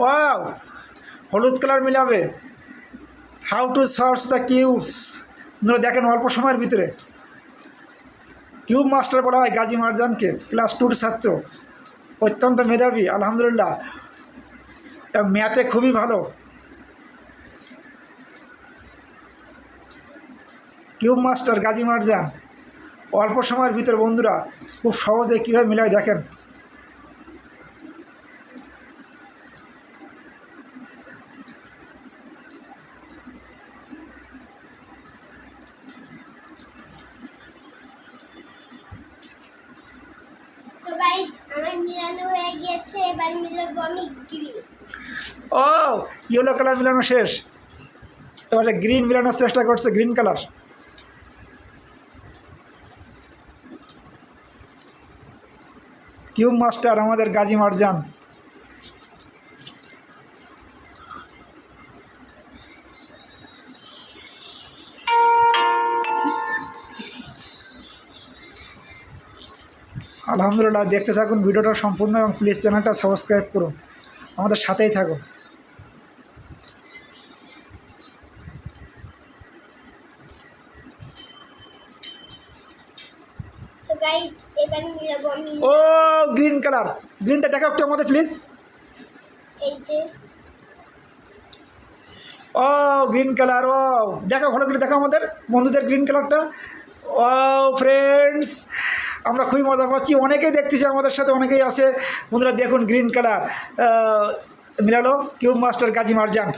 Wow, হলুদ colour মিলাবে। How to search the cubes দেখেন অল্প সময়ের ভিতরে। কিউব মাস্টার বলা হয় গাজী মারজানকে ক্লাস টুর ছাত্র। অত্যন্ত মেধাবী, আলহামদুলিল্লাহ। ম্যাথে খুবই ভালো। Cube master Gazi Marjan. অল্প সময়ের ভিতরে, বন্ধুরা, খুব সহজে কীভাবে মিলায় দেখেন। মিলানো ও ইয়েলো কালার মিলানো শেষ। তোমার গ্রিন মিলানোর চেষ্টা করছে গ্রিন কালার কিউব মাস্টার আমাদের গাজী মারজান। আলহামদুলিল্লাহ দেখতে থাকুন ভিডিওটা সম্পূর্ণ এবং প্লিজ চ্যানেলটা সাবস্ক্রাইব করুন। আমাদের সাথেই থাকুন। ও গ্রিন কালার গ্রিনটা দেখাও একটু আমাদের প্লিজ ও গ্রিন কালার ও। দেখো ভালো করে দেখো আমাদের বন্ধুদের গ্রিন কালারটা ও ফ্রেন্ডস আমরা খুবই মজা পাচ্ছি। অনেকেই দেখতেছি আমাদের সাথে, অনেকেই আছে। বন্ধুরা, দেখুন গ্রিন কালার মিলালো কিউব মাস্টার কাজী মারজান।